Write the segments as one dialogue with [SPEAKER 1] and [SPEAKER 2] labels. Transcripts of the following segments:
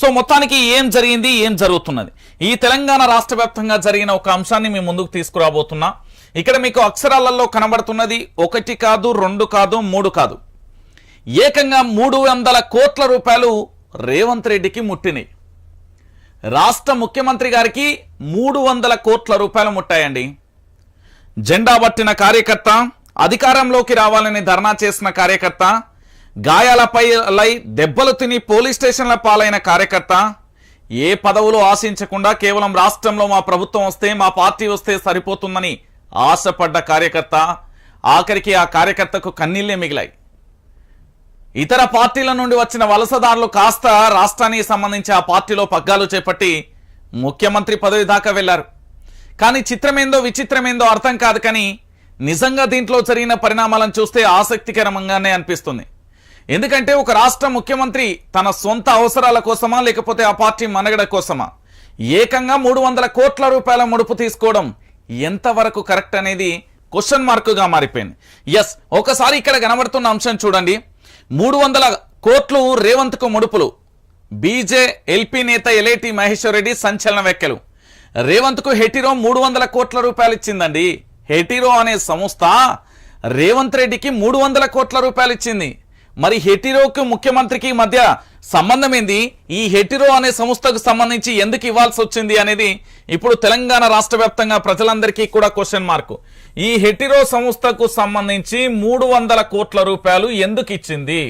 [SPEAKER 1] So మొత్తానికి ఏం జరిగింది ఏం జరుగుతున్నది? ఈ తెలంగాణ రాష్ట్ర జరిగిన ఒక అంశాన్ని మేము ముందుకు తీసుకురాబోతున్నా. ఇక్కడ మీకు అక్షరాలలో కనబడుతున్నది ఒకటి కాదు రెండు కాదు మూడు కాదు. ఏకంగా మూడు వందల కోట్ల రూపాయలు రేవంత్ రెడ్డికి ముట్టినాయి. రాష్ట్ర ముఖ్యమంత్రి గారికి మూడు వందల కోట్ల రూపాయలు ముట్టాయండి. జెండా పట్టిన కార్యకర్త అధికారంలోకి రావాలని ధర్నా చేసిన కార్యకర్త గాయాలపై లై దెబ్బలు తిని పోలీస్ స్టేషన్ల పాలైన కార్యకర్త ఏ పదవులు ఆశించకుండా కేవలం రాష్ట్రంలో మా ప్రభుత్వం వస్తే మా పార్టీ వస్తే సరిపోతుందని ఆశపడ్డ కార్యకర్త ఆఖరికి ఆ కార్యకర్తకు కన్నీళ్ళే మిగిలాయి. ఇతర పార్టీల నుండి వచ్చిన వలసదారులు కాస్త రాష్ట్రానికి సంబంధించి ఆ పార్టీలో పగ్గాలు చేపట్టి ముఖ్యమంత్రి పదవి దాకా వెళ్ళారు. కానీ చిత్రమేందో విచిత్రమేందో అర్థం కాదు కానీ నిజంగా దీంట్లో జరిగిన పరిణామాలను చూస్తే ఆసక్తికరంగానే అనిపిస్తుంది. ఎందుకంటే ఒక రాష్ట్ర ముఖ్యమంత్రి తన సొంత అవసరాల కోసమా లేకపోతే ఆ పార్టీ మనగడ కోసమా? ఏకంగా మూడు వందల కోట్ల రూపాయల ముడుపు తీసుకోవడం ఎంతవరకు కరెక్ట్ అనేది క్వశ్చన్ మార్కుగా మారిపోయింది. ఎస్ ఒకసారి ఇక్కడ కనబడుతున్న అంశం చూడండి. మూడు వందల కోట్లు రేవంత్కు ముడుపులు. బీజే ఎల్పీ నేత ఎలేటి మహేశ్వర్ రెడ్డి సంచలన వ్యాఖ్యలు. రేవంత్కు హెటిరో మూడు వందల కోట్ల రూపాయలు ఇచ్చిందండి. హెటిరో అనే సంస్థ రేవంత్ రెడ్డికి మూడు వందల కోట్ల రూపాయలు ఇచ్చింది. మరి హెటిరోకు ముఖ్యమంత్రికి మధ్య సంబంధం ఏంది ఈ హెటిరో అనే సంస్థకు సంబంధించి ఎందుకు ఇవ్వాల్సి వచ్చింది అనేది ఇప్పుడు తెలంగాణ రాష్ట్ర ప్రజలందరికీ కూడా క్వశ్చన్ మార్కు ఈ హెటిరో సంస్థకు సంబంధించి మూడు వందల కోట్ల రూపాయలు ఎందుకు ఇచ్చింది?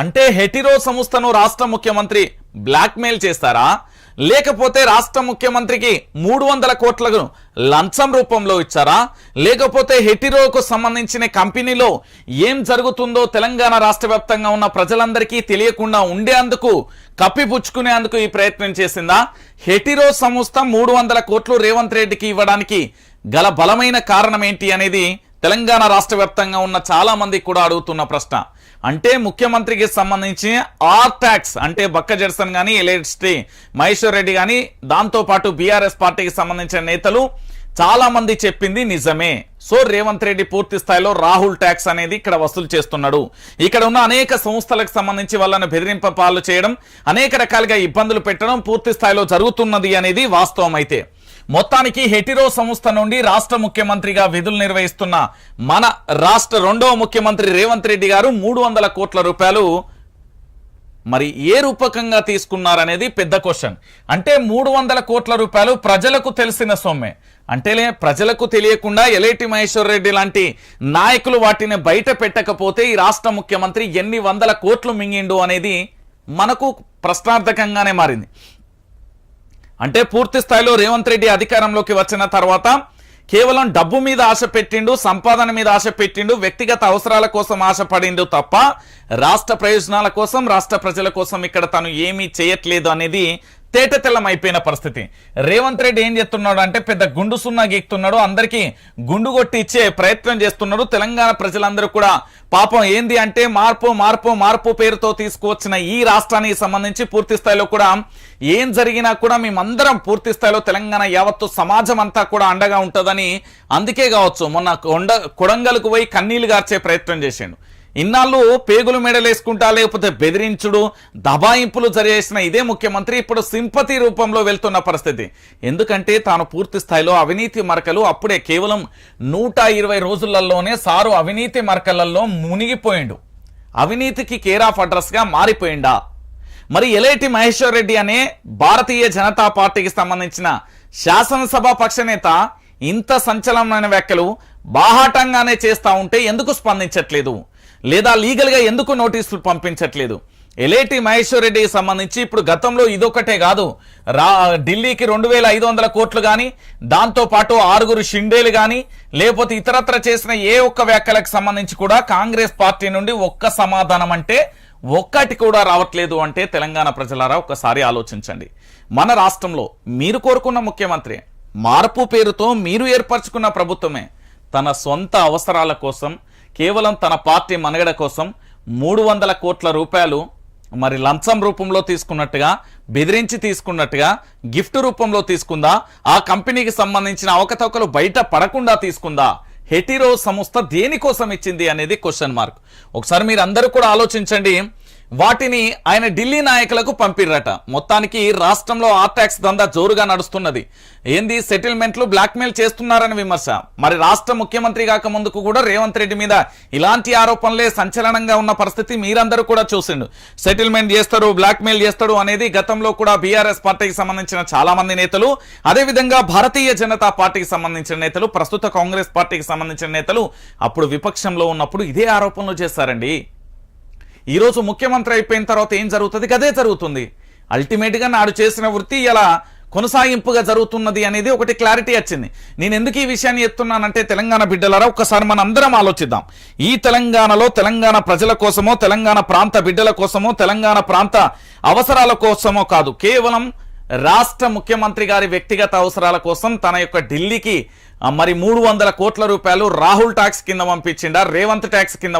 [SPEAKER 1] అంటే హెటిరో సంస్థను రాష్ట్ర ముఖ్యమంత్రి బ్లాక్మెయిల్ చేస్తారా? లేకపోతే రాష్ట్ర ముఖ్యమంత్రికి మూడు వందల కోట్లను లంచం రూపంలో ఇచ్చారా? లేకపోతే హెటిరోకు సంబంధించిన కంపెనీలో ఏం జరుగుతుందో తెలంగాణ రాష్ట్ర వ్యాప్తంగా ఉన్న ప్రజలందరికీ తెలియకుండా ఉండేందుకు కప్పిపుచ్చుకునేందుకు ఈ ప్రయత్నం చేసిందా? హెటిరో సంస్థ మూడు వందల కోట్లు రేవంత్ రెడ్డికి ఇవ్వడానికి గల బలమైన కారణం ఏంటి అనేది తెలంగాణ రాష్ట్ర వ్యాప్తంగా ఉన్న చాలా మంది కూడా అడుగుతున్న ప్రశ్న. అంటే ముఖ్యమంత్రికి సంబంధించి ఆర్ ట్యాక్స్ అంటే బక్క జడ్సన్ కానీ ఎల్ఎస్టీ మహేశ్వర్ రెడ్డి కానీ దాంతోపాటు బీఆర్ఎస్ పార్టీకి సంబంధించిన నేతలు చాలా మంది చెప్పింది నిజమే. సో రేవంత్ రెడ్డి పూర్తి స్థాయిలో రాహుల్ ట్యాక్స్ అనేది ఇక్కడ వసూలు చేస్తున్నాడు. ఇక్కడ ఉన్న అనేక సంస్థలకు సంబంధించి వాళ్ళను బెదిరింప పాలు చేయడం అనేక రకాలుగా ఇబ్బందులు పెట్టడం పూర్తి స్థాయిలో జరుగుతున్నది అనేది వాస్తవం అయితే మొత్తానికి హెటిరో సంస్థ నుండి రాష్ట్ర ముఖ్యమంత్రిగా విధులు నిర్వహిస్తున్న మన రాష్ట్ర రెండవ ముఖ్యమంత్రి రేవంత్ రెడ్డి గారు మూడు వందల కోట్ల రూపాయలు మరి ఏ రూపకంగా తీసుకున్నారనేది పెద్ద క్వశ్చన్. అంటే మూడు వందల కోట్ల రూపాయలు ప్రజలకు తెలిసిన సొమ్మే. అంటేలే ప్రజలకు తెలియకుండా ఎలేటి మహేశ్వర్ రెడ్డి లాంటి నాయకులు వాటిని బయట పెట్టకపోతే ఈ రాష్ట్ర ముఖ్యమంత్రి ఎన్ని వందల కోట్లు మింగిండు అనేది మనకు ప్రశ్నార్థకంగానే మారింది. అంటే పూర్తి స్థాయిలో రేవంత్ రెడ్డి అధికారంలోకి వచ్చిన తర్వాత కేవలం డబ్బు మీద ఆశ పెట్టిండు సంపాదన మీద ఆశ పెట్టిండు వ్యక్తిగత అవసరాల కోసం ఆశపడిండు తప్ప రాష్ట్ర ప్రయోజనాల కోసం రాష్ట్ర ప్రజల కోసం ఇక్కడ తను ఏమీ చేయట్లేదు అనేది తేటతెల్లం అయిపోయిన పరిస్థితి. రేవంత్ రెడ్డి ఏం చేస్తున్నాడు అంటే పెద్ద గుండు సున్నా గీక్తున్నాడు. అందరికీ గుండు కొట్టి ఇచ్చే ప్రయత్నం చేస్తున్నాడు. తెలంగాణ ప్రజలందరూ కూడా పాపం ఏంది అంటే మార్పు మార్పు మార్పు పేరుతో తీసుకువచ్చిన ఈ రాష్ట్రానికి సంబంధించి పూర్తి స్థాయిలో కూడా ఏం జరిగినా కూడా మేమందరం పూర్తి స్థాయిలో తెలంగాణ యావత్తు సమాజం అంతా కూడా అండగా ఉంటుందని అందుకే కావచ్చు. మొన్న కొండ కొడంగలకు పోయి కన్నీళ్ళు గార్చే ప్రయత్నం చేసిండు. ఇన్నాళ్ళు పేగులు మెడలేసుకుంటా లేకపోతే బెదిరించుడు దబాయింపులు జరిగేసిన ఇదే ముఖ్యమంత్రి ఇప్పుడు సింపతి రూపంలో వెళ్తున్న పరిస్థితి. ఎందుకంటే తాను పూర్తి స్థాయిలో అవినీతి మరకలు అప్పుడే కేవలం నూట ఇరవై రోజులలోనే సారు అవినీతి మరకలలో మునిగిపోయిండు. అవినీతికి కేర్ ఆఫ్ అడ్రస్గా మారిపోయిండా? మరి ఎలేటి మహేశ్వర్ రెడ్డి అనే భారతీయ జనతా పార్టీకి సంబంధించిన శాసనసభ పక్షనేత ఇంత సంచలనమైన వ్యాఖ్యలు బాహాటంగానే చేస్తా ఉంటే ఎందుకు స్పందించట్లేదు? లేదా లీగల్గా ఎందుకు నోటీసులు పంపించట్లేదు? ఎలేటి మహేశ్వర్ రెడ్డికి సంబంధించి ఇప్పుడు గతంలో ఇదొకటే కాదు. రా ఢిల్లీకి రెండు వేల ఐదు వందల కోట్లు కానీ దాంతో పాటు ఆరుగురు షిండేలు కానీ లేకపోతే ఇతరత్ర చేసిన ఏ ఒక్క వ్యాఖ్యలకు సంబంధించి కూడా కాంగ్రెస్ పార్టీ నుండి ఒక్క సమాధానం అంటే ఒక్కటి కూడా రావట్లేదు అంటే తెలంగాణ ప్రజలారా ఒక్కసారి ఆలోచించండి. మన రాష్ట్రంలో మీరు కోరుకున్న ముఖ్యమంత్రి మార్పు పేరుతో మీరు ఏర్పరచుకున్న ప్రభుత్వమే తన సొంత అవసరాల కోసం కేవలం తన పార్టీ మనగడ కోసం మూడు వందల కోట్ల రూపాయలు మరి లంచం రూపంలో తీసుకున్నట్టుగా బెదిరించి తీసుకున్నట్టుగా గిఫ్ట్ రూపంలో తీసుకుందా ఆ కంపెనీకి సంబంధించిన అవకతవకలు బయట పడకుండా తీసుకుందా హెటిరో సంస్థ దేనికోసం ఇచ్చింది అనేది క్వశ్చన్ మార్క్ ఒకసారి మీరు అందరూ కూడా ఆలోచించండి. వాటిని ఆయన ఢిల్లీ నాయకులకు పంపిర్రట. మొత్తానికి రాష్ట్రంలో ఆర్టాక్స్ దందా జోరుగా నడుస్తున్నది. ఏంది? సెటిల్మెంట్లు బ్లాక్మెయిల్ చేస్తున్నారని విమర్శ. మరి రాష్ట్ర ముఖ్యమంత్రి కాక ముందుకు కూడా రేవంత్ రెడ్డి మీద ఇలాంటి ఆరోపణలే సంచలనంగా ఉన్న పరిస్థితి మీరందరూ కూడా చూసిండు. సెటిల్మెంట్ చేస్తారు బ్లాక్మెయిల్ చేస్తాడు అనేది గతంలో కూడా బీఆర్ఎస్ పార్టీకి సంబంధించిన చాలా మంది నేతలు అదేవిధంగా భారతీయ జనతా పార్టీకి సంబంధించిన నేతలు ప్రస్తుత కాంగ్రెస్ పార్టీకి సంబంధించిన నేతలు అప్పుడు విపక్షంలో ఉన్నప్పుడు ఇదే ఆరోపణలు చేస్తారండి. ఈరోజు ముఖ్యమంత్రి అయిపోయిన తర్వాత ఏం జరుగుతుంది? గదే జరుగుతుంది. అల్టిమేట్గా నాడు చేసిన వృత్తి ఇలా కొనసాగింపుగా జరుగుతున్నది అనేది ఒకటి క్లారిటీ వచ్చింది. నేను ఎందుకు ఈ విషయాన్ని ఎత్తున్నానంటే తెలంగాణ బిడ్డలారా ఒక్కసారి మనం అందరం ఆలోచిద్దాం. ఈ తెలంగాణలో తెలంగాణ ప్రజల కోసమో తెలంగాణ ప్రాంత బిడ్డల కోసమో తెలంగాణ ప్రాంత అవసరాల కోసమో కాదు కేవలం రాష్ట్ర ముఖ్యమంత్రి గారి వ్యక్తిగత అవసరాల కోసం తన యొక్క ఢిల్లీకి మరి మూడు వందల కోట్ల రూపాయలు రాహుల్ ట్యాక్స్ కింద పంపించిండా రేవంత్ ట్యాక్స్ కింద